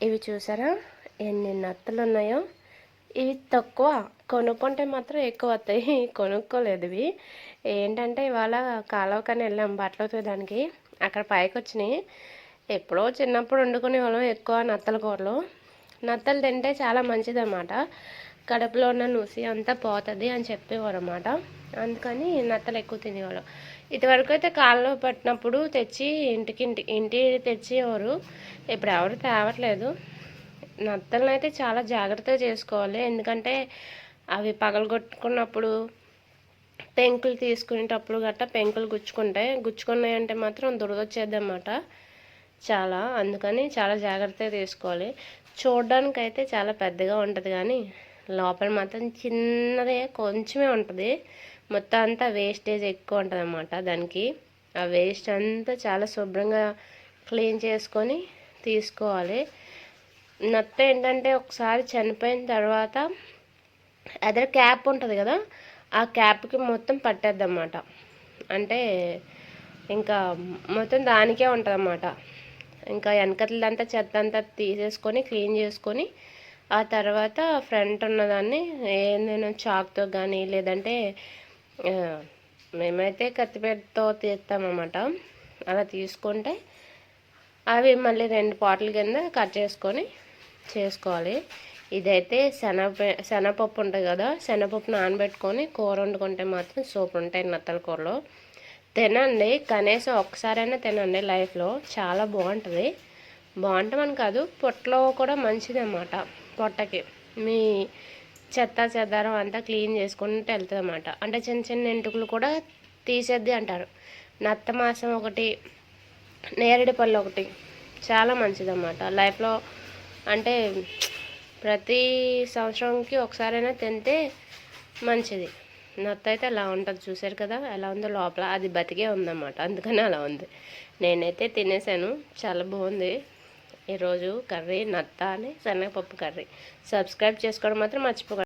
ఇవి చూసారా? ఎన్ని నత్తలు ఉన్నాయో ఇవి తక్కువ. కొనుక్కుంటే మాత్రం ఎక్కువ వస్తాయి. కొనుక్కోలేదు ఇవి. ఏంటంటే ఇవాళ కాలువకని వెళ్ళాం బట్టలు దానికి అక్కడ పైకి వచ్చినాయి ఎప్పుడో చిన్నప్పుడు వండుకునే వాళ్ళం ఎక్కువ నత్తల కూరలు. నత్తలు తింటే చాలా మంచిది అన్నమాట కడుపులో ఉన్న నుసి అంతా పోతుంది అని చెప్పేవారు అన్నమాట అందుకని నత్తలు ఎక్కువ తినేవాళ్ళం. ఇదివరకు అయితే కాళ్ళలో పట్టినప్పుడు తెచ్చి ఇంటికి ఇంటి ఇంటి తెచ్చేవారు. ఇప్పుడు ఎవరు తేవట్లేదు. నత్తలను అయితే చాలా జాగ్రత్తగా చేసుకోవాలి. ఎందుకంటే అవి పగలగొట్టుకున్నప్పుడు పెంకులు తీసుకునేటప్పుడు గట్టా పెంకులు గుచ్చుకుంటాయి. గుచ్చుకున్నాయంటే మాత్రం దురదొచ్చేద్దన్నమాట చాలా. అందుకని చాలా జాగ్రత్తగా తీసుకోవాలి. చూడడానికి అయితే చాలా పెద్దగా ఉంటుంది కానీ లోపల మాత్రం చిన్నదే కొంచెమే ఉంటుంది. మొత్తం అంతా వేస్టేజ్ ఎక్కువ ఉంటుంది అన్నమాట దానికి. ఆ వేస్ట్ అంతా చాలా శుభ్రంగా క్లీన్ చేసుకొని తీసుకోవాలి. నత్త ఏంటంటే ఒకసారి చనిపోయిన తర్వాత అదర్ క్యాప్ ఉంటుంది కదా ఆ క్యాప్కి మొత్తం పట్టేద్దన్నమాట. అంటే ఇంకా మొత్తం దానికే ఉంటుంది అన్నమాట ఇంకా వెనకట్లంతా చెత్త అంతా తీసేసుకొని క్లీన్ చేసుకొని ఆ తర్వాత ఫ్రంట్ ఉన్నదాన్ని ఏదైనా చాక్తో కానీ లేదంటే మేమైతే కత్తిపేటతో తీస్తామన్నమాట. అలా తీసుకుంటే అవి మళ్ళీ రెండు పాటల కింద కట్ చేసుకొని చేసుకోవాలి. ఇదైతే శనగ శనగపప్పు ఉంటుంది కదా శనగపప్పు నానబెట్టుకొని కూర వండుకుంటే మాత్రం సూపర్ ఉంటాయి నత్తల కూరలో. తినండి కనీసం ఒక్కసారైనా తినండి లైఫ్లో. చాలా బాగుంటుంది. బాగుంటామని కాదు పొట్టలో కూడా మంచిది అన్నమాట పొట్టకి మీ చెత్త చెదారం అంతా క్లీన్ చేసుకుంటూ వెళ్తుంది అన్నమాట అంటే చిన్న చిన్న ఎంటుకలు కూడా తీసేద్ది అంటారు. నత్తమాసం ఒకటి నేరేడు పళ్ళు ఒకటి చాలా మంచిది అన్నమాట లైఫ్లో అంటే ప్రతి సంవత్సరంకి ఒకసారైనా తింటే మంచిది. నత్త అయితే అలా ఉంటుంది. చూసారు కదా ఎలా ఉందో లోపల. అది బతికే ఉందన్నమాట. అందుకని అలా ఉంది. నేనైతే తినేసాను. చాలా బాగుంది. ఈరోజు కర్రీ నత్త అని శనగపప్పు కర్రీ. సబ్స్క్రైబ్ చేసుకోవడం మాత్రం మర్చిపోకండి.